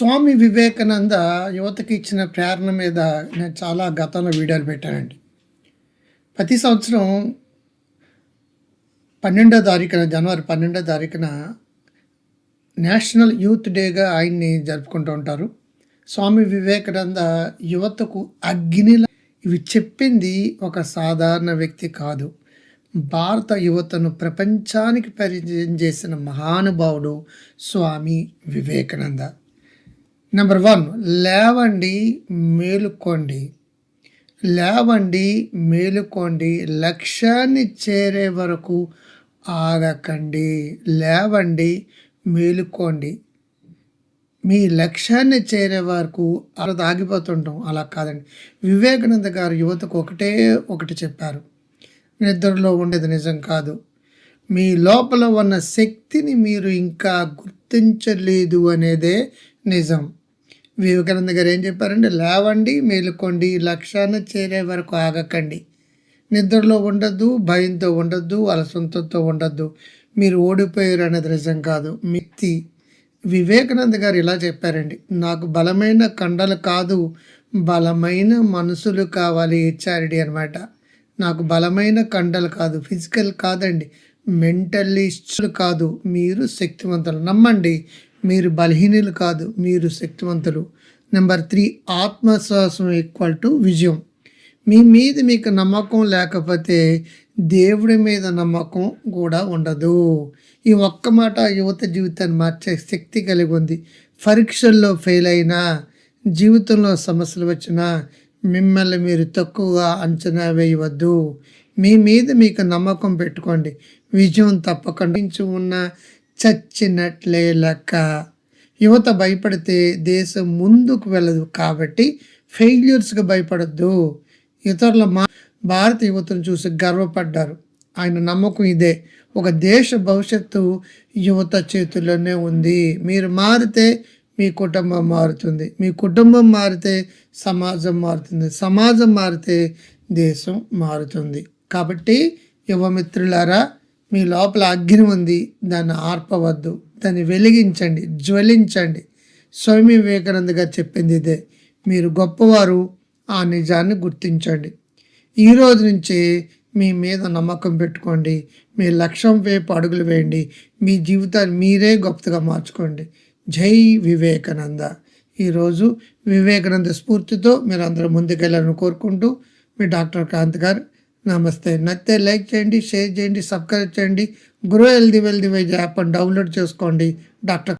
స్వామి వివేకానంద యువతకి ఇచ్చిన ప్రేరణ మీద నేను చాలా గతంలో వీడియోలు పెట్టానండి. ప్రతి సంవత్సరం పన్నెండో తారీఖున జనవరి పన్నెండో తారీఖున నేషనల్ యూత్ డేగా ఆయన్ని జరుపుకుంటూ ఉంటారు. స్వామి వివేకానంద యువతకు అగ్నిల ఇవి చెప్పింది ఒక సాధారణ వ్యక్తి కాదు. భారత యువతను ప్రపంచానికి పరిచయం చేసిన మహానుభావుడు స్వామి వివేకానంద. నెంబర్ వన్ లేవండి మేలుకోండి. లేవండి మేలుకోండి. లక్ష్యాన్ని చేరే వరకు ఆగకండి. లేవండి మేలుకోండి. మీ లక్ష్యాన్ని చేరే వరకు అలా ఆగిపోతుంటాం. అలా కాదండి. వివేకానంద గారు యువతకు ఒకటే ఒకటి చెప్పారు. నిద్రలో ఉండేది నిజం కాదు. మీ లోపల ఉన్న శక్తిని మీరు ఇంకా గుర్తించలేదు అనేదే నిజం. వివేకానంద గారు ఏం చెప్పారంటే లేవండి మేలుకోండి లక్ష్యాన్ని చేరే వరకు ఆగకండి. నిద్రలో ఉండద్దు భయంతో ఉండద్దు అలసంతతో ఉండద్దు. మీరు ఓడిపోయారు అనేది నిజం కాదు. మిత్తి వివేకానంద గారు ఇలా చెప్పారండి నాకు బలమైన కండలు కాదు బలమైన మనసులు కావాలి హెచ్ఆర్డి అనమాట నాకు బలమైన కండలు కాదు ఫిజికల్ కాదండి మెంటల్లీ కాదు. మీరు శక్తివంతులు. నమ్మండి మీరు బలహీనులు కాదు మీరు శక్తివంతులు. నెంబర్ త్రీ ఆత్మవిశ్వాసం ఈక్వల్ టు విజయం. మీ మీద మీకు నమ్మకం లేకపోతే దేవుడి మీద నమ్మకం కూడా ఉండదు. ఈ ఒక్క మాట యువత జీవితాన్ని మార్చే శక్తి కలిగి ఉంది. పరీక్షల్లో ఫెయిల్ అయినా జీవితంలో సమస్యలు వచ్చినా మిమ్మల్ని మీరు తక్కువగా అంచనా వేయవద్దు. మీ మీద మీకు నమ్మకం పెట్టుకోండి. విజయం తప్పకుండా. ఉన్న చచ్చినట్లే లెక్క. యువత భయపడితే దేశం ముందుకు వెళ్ళదు కాబట్టి ఫెయిల్యూర్స్కి భయపడద్దు. ఇతరుల మా భారత యువతను చూసి గర్వపడ్డారు. ఆయన నమ్మకం ఇదే. ఒక దేశ భవిష్యత్తు యువత చేతుల్లోనే ఉంది. మీరు మారితే మీ కుటుంబం మారుతుంది. మీ కుటుంబం మారితే సమాజం మారుతుంది. సమాజం మారితే దేశం మారుతుంది. కాబట్టి యువమిత్రులారా మీ లోపల అగ్ని ఉంది దాన్ని ఆర్పవద్దు. దాన్ని వెలిగించండి జ్వలించండి. స్వామి వివేకానంద గారు చెప్పింది ఇదే. మీరు గొప్పవారు ఆ నిజాన్ని గుర్తించండి. ఈరోజు నుంచి మీ మీద నమ్మకం పెట్టుకోండి. మీ లక్ష్యం వైపు అడుగులు వేయండి. మీ జీవితాన్ని మీరే గొప్పగా మార్చుకోండి. జై వివేకానంద. ఈరోజు వివేకానంద స్ఫూర్తితో మీరు అందరూ ముందుకెళ్ళాలని కోరుకుంటూ మీ డాక్టర్ కాంత్ గారు నమస్తే. నచ్చితే లైక్ చేయండి షేర్ చేయండి సబ్స్క్రైబ్ చేయండి. Grow healthy wealthy wise app download చేసుకోండి. డాక్టర్